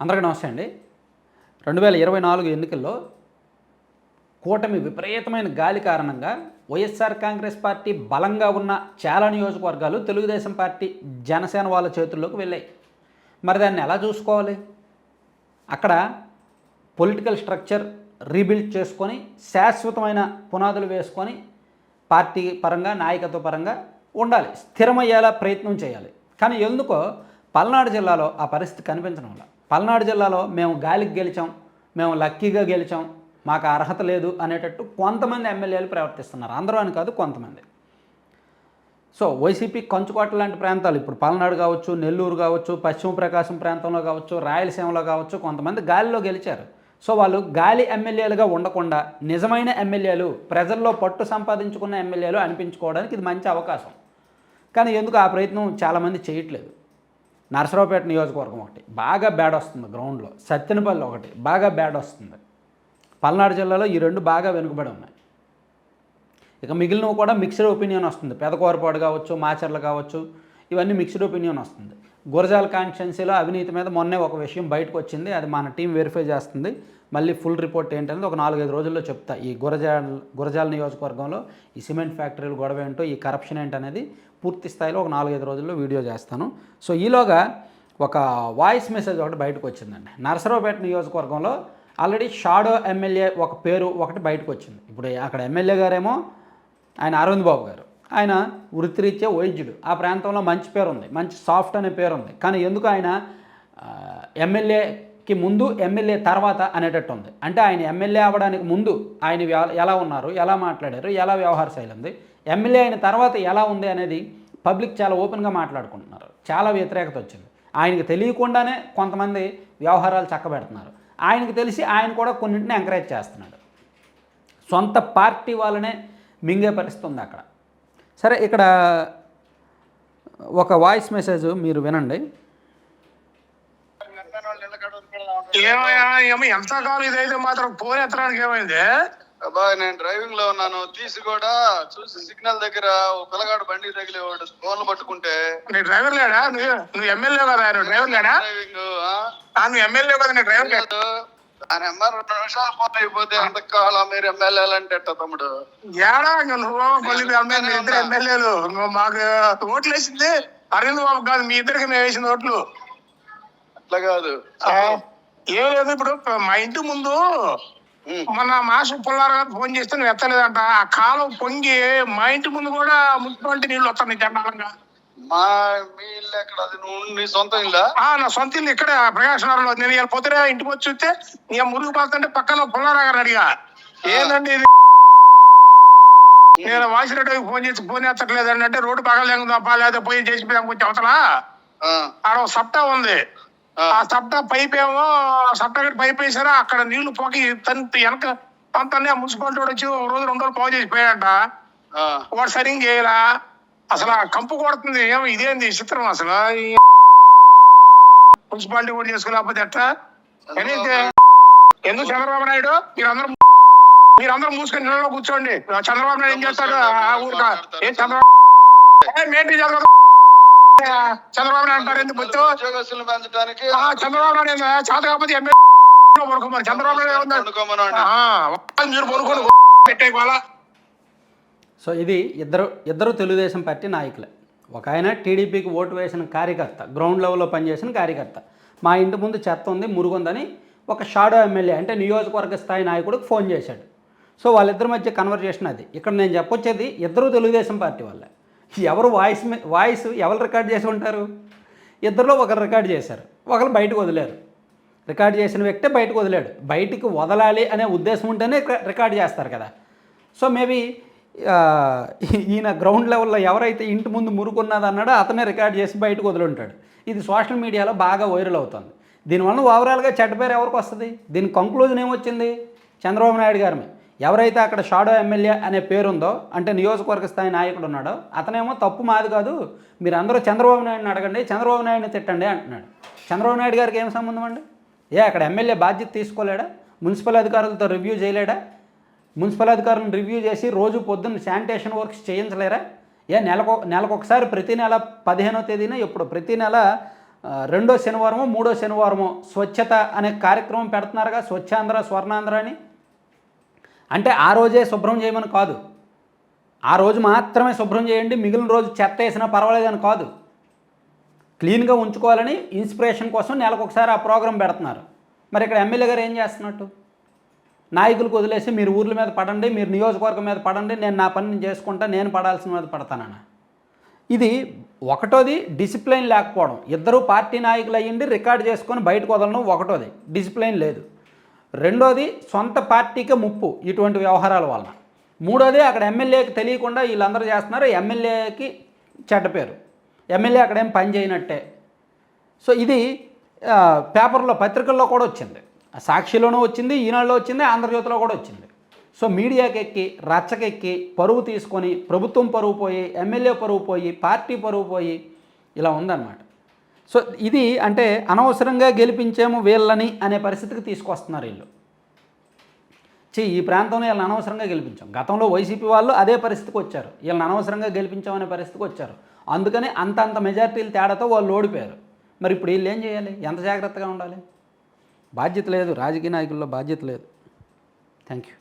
అందరికీ నమస్తే అండి. రెండు వేల ఇరవై నాలుగు ఎన్నికల్లో కూటమి విపరీతమైన గాలి కారణంగా వైఎస్ఆర్ కాంగ్రెస్ పార్టీ బలంగా ఉన్న చాలా నియోజకవర్గాలు తెలుగుదేశం పార్టీ జనసేన వాళ్ళ చేతుల్లోకి వెళ్ళాయి. మరి దాన్ని ఎలా చూసుకోవాలి? అక్కడ పొలిటికల్ స్ట్రక్చర్ రీబిల్డ్ చేసుకొని శాశ్వతమైన పునాదులు వేసుకొని పార్టీ పరంగా నాయకత్వ పరంగా ఉండాలి. స్థిరమయ్యేలా ప్రయత్నం చేయాలి. కానీ ఎందుకో పల్నాడు జిల్లాలో ఆ పరిస్థితి కనిపించడం వల్ల. పల్నాడు జిల్లాలో మేము గాలికి గెలిచాం మేము లక్కీగా గెలిచాం మాకు అర్హత లేదు అనేటట్టు కొంతమంది ఎమ్మెల్యేలు ప్రవర్తిస్తున్నారు. అందరూ అని కాదు కొంతమంది. సో వైసీపీ కంచుకోట లాంటి ప్రాంతాలు ఇప్పుడు పల్నాడు కావచ్చు నెల్లూరు కావచ్చు పశ్చిమ ప్రకాశం ప్రాంతంలో కావచ్చు రాయలసీమలో కావచ్చు కొంతమంది గాలిలో గెలిచారు. సో వాళ్ళు గాలి ఎమ్మెల్యేలుగా ఉండకుండా నిజమైన ఎమ్మెల్యేలు ప్రజల్లో పట్టు సంపాదించుకున్న ఎమ్మెల్యేలు అనిపించుకోవడానికి ఇది మంచి అవకాశం. కానీ ఎందుకు ఆ ప్రయత్నం చాలామంది చేయట్లేదు? నరసరావుపేట నియోజకవర్గం ఒకటి. బాగా బ్యాడ్ వస్తుంది గ్రౌండ్లో సత్యనపల్లి ఒకటి. బాగా బ్యాడ్ వస్తుంది. పల్నాడు జిల్లాలో ఈ రెండు బాగా వెనుకబడి ఉన్నాయి. ఇక మిగిలినవి కూడా మిక్స్డ్ ఒపీనియన్ వస్తుంది. పెదకోరపాడు కావచ్చు మాచర్లు కావచ్చు ఇవన్నీ మిక్స్డ్ ఒపీనియన్ వస్తుంది. గురజాల కాన్స్టిట్యున్సీలో అవినీతి మీద మొన్నే ఒక విషయం బయటకు వచ్చింది. అది మన టీం వెరిఫై చేస్తుంది. మళ్ళీ ఫుల్ రిపోర్ట్ ఏంటనేది ఒక నాలుగైదు రోజుల్లో చెప్తా. ఈ గురజాల గురజాల నియోజకవర్గంలో ఈ సిమెంట్ ఫ్యాక్టరీలు గొడవ ఏంటో ఈ కరప్షన్ ఏంటనేది పూర్తి స్థాయిలో ఒక నాలుగైదు రోజుల్లో వీడియో చేస్తాను. సో ఈలోగా ఒక వాయిస్ మెసేజ్ ఒకటి బయటకు వచ్చిందండి. నరసరావుపేట నియోజకవర్గంలో ఆల్రెడీ షాడో ఎమ్మెల్యే ఒక పేరు ఒకటి బయటకు వచ్చింది. ఇప్పుడు అక్కడ ఎమ్మెల్యే గారేమో ఆయన అరవింద్ బాబు గారు. ఆయన వృత్తిరీత్యా వైద్యుడు. ఆ ప్రాంతంలో మంచి పేరు ఉంది మంచి సాఫ్ట్ అనే పేరు ఉంది కానీ ఎందుకు ఆయన ఎమ్మెల్యేకి ముందు ఎమ్మెల్యే తర్వాత అనేటట్టు ఉంది. అంటే ఆయన ఎమ్మెల్యే అవ్వడానికి ముందు ఆయన ఎలా ఉన్నారు ఎలా మాట్లాడారు ఎలా వ్యవహార శైలి ఉంది ఎమ్మెల్యే అయిన తర్వాత ఎలా ఉంది అనేది పబ్లిక్ చాలా ఓపెన్గా మాట్లాడుకుంటున్నారు. చాలా వ్యతిరేకత వచ్చింది. ఆయనకి తెలియకుండానే కొంతమంది వ్యవహారాలు చక్కబెడుతున్నారు. ఆయనకి తెలిసి ఆయన కూడా కొన్నింటిని ఎంకరేజ్ చేస్తున్నాడు. సొంత పార్టీ వాళ్ళనే మింగే పరిస్థితి ఉంది అక్కడ. సరే ఇక్కడ ఒక వాయిస్ మెసేజ్ మీరు వినండి. ఎంత కాలం ఇదైతే మాత్రం ఫోన్ ఎత్తడానికి ఏమైంది? అబ్బా నేను డ్రైవింగ్లో ఉన్నాను. తీసి కూడా చూసి సిగ్నల్ దగ్గర ఓ పిల్లగాడు బండి తగిలేవాడు ఫోన్లు పట్టుకుంటే. నీ డ్రైవర్ లేడా? నువ్వు నువ్వు ఎమ్మెల్యే కదా నువ్వు డ్రైవర్ లేడా? డ్రైవింగ్ ఆ, నువ్వు ఎమ్మెల్యే కదా నీ డ్రైవర్ లేడా? ఆయన నెంబర్ రెండు నిమిషాలు ఫోన్ అయిపోతే అంత కావాలా మీరు ఎమ్మెల్యేలు అంటే తమ్ముడు? ఏడా నువ్వు? మళ్ళీ ఇద్దరు ఎమ్మెల్యేలు మాకు ఓట్లు వేసింది? అరవింద్ బాబు కాదు మీ ఇద్దరికి మేము వేసిన ఓట్లు. అట్లా కాదు. ఏం లేదు ఇప్పుడు మా ఇంటి ముందు ఉమ్. మన మాసు పుల్లారావు ఫోన్ చేస్తే నువ్వు ఎత్తలేదంట. ఆ కాలం పొంగి మా ఇంటి ముందు కూడా మున్సిపాలిటీ నీళ్ళు వస్తున్నాయి చండాలంగా మా మీ ఇల్లు ఎక్కడ? అది నువ్వు నీ సొంత ఇల్లా? ఆ నా సొంత ఇల్లు ఇక్కడ ప్రకాశ్ నగర్లో. నేను ఇలా పొద్దున ఇంటికి వచ్చి చూస్తే నీ మురుగు పాస్తుంటే పక్కన పుల్లారావు గారు అడిగా. ఏంటండి ఇది? నేను వాసిరెడ్డికి ఫోన్ చేసి ఫోన్ ఎత్తట్లేదండి అంటే రోడ్డు బాగా లేకుండా లేదా పోయి చేసి కొంచెం అవతల? ఆ, ఆడ ఒక సప్టా ఉంది. ఆ. ఆ సప్టా పైప్ ఏమో సప్టా గట్టి పైప్ వేసారా అక్కడ నీళ్ళు పోకి తంత వెనక పంతనే మున్సిపాలిటీ వాడు వచ్చి ఒక రోజు రెండు రోజులు బాగు చేసి పోయాడంట. ఆ. వాడు సరిగ్గా చేయరా అసలు ఆ కంపు కొడుతుంది. ఏమో ఇదేంది? చిత్రం అసలు? మున్సిపాలిటీ కూడా చేసుకోలేకపోతే ఎట్లా ఎందుకు చంద్రబాబు నాయుడు? మీరందరూ మీరందరూ మూసుకొని నీళ్ళలో కూర్చోండి. చంద్రబాబు నాయుడు ఏం చేస్తాడు? ఆ ఊరిక ఏ చంద్రబాబు మేంటి చంద్రబాబు చంద్రబాబు నాయుడు అంటారు ఎందుకు వచ్చావు చంద్రబాబు నాయుడు? చేత కాకపోతే ఎమ్మెల్యే పడుకోమని చంద్రబాబు నాయుడు మీరు పడుకోండి పెట్టే వాళ్ళ సో ఇది ఇద్దరు ఇద్దరు తెలుగుదేశం పార్టీ నాయకులే. ఒక ఆయన టీడీపీకి ఓటు వేసిన కార్యకర్త గ్రౌండ్ లెవెల్లో పనిచేసిన కార్యకర్త. మా ఇంటి ముందు చెత్త ఉంది మురుగుందని ఒక షాడో ఎమ్మెల్యే అంటే నియోజకవర్గ స్థాయి నాయకుడికి ఫోన్ చేశాడు. సో వాళ్ళిద్దరి మధ్య కన్వర్జేషన్ అది. ఇక్కడ నేను చెప్పొచ్చేది ఇద్దరు తెలుగుదేశం పార్టీ వాళ్ళే. ఎవరు వాయిస్ వాయిస్ ఎవరు రికార్డ్ చేసి ఉంటారు? ఇద్దరిలో ఒకరు రికార్డ్ చేశారు. ఒకరు బయటకు వదిలేరు. రికార్డ్ చేసిన వ్యక్తే బయటకు వదిలాడు. బయటికి వదలాలి అనే ఉద్దేశం ఉంటేనే రికార్డ్ చేస్తారు కదా. సో మేబీ ఈయన గ్రౌండ్ లెవెల్లో ఎవరైతే ఇంటి ముందు మురుకున్నది అన్నాడో అతనే రికార్డ్ చేసి బయటకు వదులుంటాడు ఇది సోషల్ మీడియాలో బాగా వైరల్ అవుతుంది. దీనివల్ల ఓవరాల్గా చెడ్డ పేరు ఎవరికి వస్తుంది? దీని కంక్లూజన్ ఏమొచ్చింది? చంద్రబాబు నాయుడు గారి ఎవరైతే అక్కడ షాడో ఎమ్మెల్యే అనే పేరుందో అంటే నియోజకవర్గ స్థాయి నాయకుడు ఉన్నాడో అతనేమో తప్పు మాది కాదు మీరు అందరూ చంద్రబాబు నాయుడిని అడగండి చంద్రబాబు నాయుడిని తిట్టండి అంటున్నాడు. చంద్రబాబు నాయుడు గారికి ఏం సంబంధం అండి? ఏ అక్కడ ఎమ్మెల్యే బాధ్యత తీసుకోలేడా? మున్సిపల్ అధికారులతో రివ్యూ చేయలేడా? మున్సిపల్ అధికారులను రివ్యూ చేసి రోజు పొద్దున్న శానిటేషన్ వర్క్స్ చేయించలేరా? ఏ నెలకు నెలకొకసారి ప్రతి నెల పదిహేనో తేదీన ఇప్పుడు ప్రతి నెల రెండో శనివారమో మూడో శనివారమో స్వచ్ఛత అనే కార్యక్రమం పెడుతున్నారుగా స్వచ్ఛాంధ్ర స్వర్ణాంధ్ర అని? అంటే ఆ రోజే శుభ్రం చేయమని కాదు. ఆ రోజు మాత్రమే శుభ్రం చేయండి మిగిలిన రోజు చెత్త వేసినా పర్వాలేదని కాదు. క్లీన్గా ఉంచుకోవాలని ఇన్స్పిరేషన్ కోసం నెలకొకసారి ఆ ప్రోగ్రాం పెడుతున్నారు. మరి ఇక్కడ ఎమ్మెల్యే గారు ఏం చేస్తున్నట్టు? నాయకులకు వదిలేసి మీరు ఊర్ల మీద పడండి మీరు నియోజకవర్గం మీద పడండి నేను నా పని చేసుకుంటా నేను పడాల్సిన మీద పడతానన్న ఇది ఒకటోది డిసిప్లైన్ లేకపోవడం. ఇద్దరు పార్టీ నాయకులు అయ్యిండి రికార్డ్ చేసుకొని బయటకు వదలడం ఒకటోది. డిసిప్లైన్ లేదు. రెండోది సొంత పార్టీకి ముప్పు ఇటువంటి వ్యవహారాల వలన. మూడోది అక్కడ ఎమ్మెల్యేకి తెలియకుండా వీళ్ళందరూ చేస్తున్నారు ఎమ్మెల్యేకి చెడ్డ పేరు. ఎమ్మెల్యే అక్కడేం పని చేయనట్టే. సో ఇది పేపర్లో పత్రికల్లో కూడా వచ్చింది. సాక్షిలోనూ వచ్చింది ఈనాడులో వచ్చింది ఆంధ్రజ్యోతిలో కూడా వచ్చింది. సో మీడియాకి ఎక్కి రచ్చకెక్కి పరువు తీసుకొని ప్రభుత్వం పరువు పోయి ఎమ్మెల్యే పరువు పోయి పార్టీ పరువు పోయి ఇలా ఉందన్నమాట. సో ఇది అంటే అనవసరంగా గెలిపించాము వీళ్ళని అనే పరిస్థితికి తీసుకొస్తున్నారు వీళ్ళు. చీ ఈ ప్రాంతంలో వీళ్ళని అనవసరంగా గెలిపించాం. గతంలో వైసీపీ వాళ్ళు అదే పరిస్థితికి వచ్చారు. వీళ్ళని అనవసరంగా గెలిపించామనే పరిస్థితికి వచ్చారు. అందుకని అంత అంత మెజార్టీల తేడాతో వాళ్ళు ఓడిపోయారు. మరి ఇప్పుడు వీళ్ళు ఏం చేయాలి? ఎంత జాగ్రత్తగా ఉండాలి? బాధ్యత లేదు రాజకీయ నాయకుల్లో బాధ్యత లేదు. Thank you